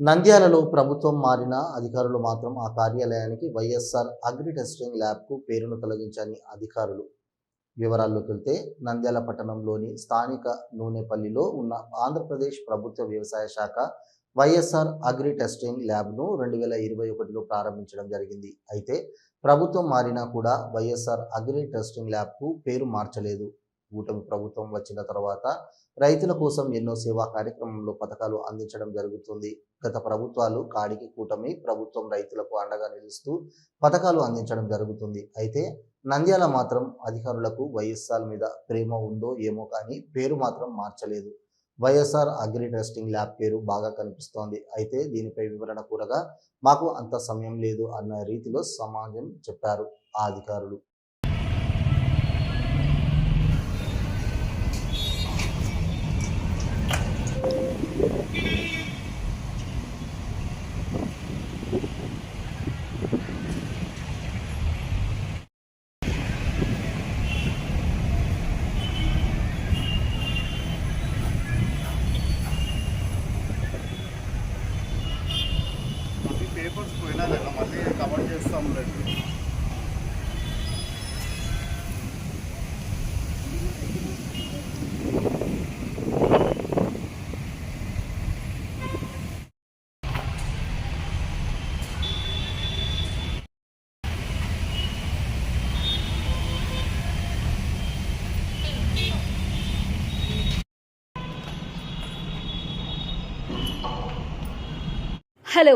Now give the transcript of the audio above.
నంద్యాలలో ప్రభుత్వం మారిన అధికారులు మాత్రం ఆ కార్యాలయానికి వైఎస్ఆర్ అగ్రి టెస్టింగ్ ల్యాబ్కు పేరును తొలగించని అధికారులు. వివరాల్లోకి వెళ్తే నంద్యాల పట్టణంలోని స్థానిక నూనెపల్లిలో ఉన్న ఆంధ్రప్రదేశ్ ప్రభుత్వ వ్యవసాయ శాఖ వైఎస్ఆర్ అగ్రి టెస్టింగ్ ల్యాబ్ను రెండు వేల ఇరవై ఒకటిలో ప్రారంభించడం జరిగింది. అయితే ప్రభుత్వం మారినా కూడా వైఎస్ఆర్ అగ్రి టెస్టింగ్ ల్యాబ్కు పేరు మార్చలేదు. కూటమి ప్రభుత్వం వచ్చిన తర్వాత రైతుల కోసం ఎన్నో సేవా కార్యక్రమంలో పథకాలు అందించడం జరుగుతుంది. గత ప్రభుత్వాలు కాడికి కూటమి ప్రభుత్వం రైతులకు అండగా నిలుస్తూ పథకాలు అందించడం జరుగుతుంది. అయితే నంద్యాల మాత్రం అధికారులకు వైఎస్ఆర్ మీద ప్రేమ ఉందో ఏమో కానీ పేరు మాత్రం మార్చలేదు. వైఎస్ఆర్ అగ్రి టెస్టింగ్ ల్యాబ్ పేరు బాగా కనిపిస్తోంది. అయితే దీనిపై వివరణ కూరగా మాకు అంత సమయం లేదు అన్న రీతిలో సమాజం చెప్పారు ఆ అధికారులు. మళ్ళీ పేపర్స్ పోయినా లేదా మళ్ళీ కవర్ చేస్తాం లేదు హలో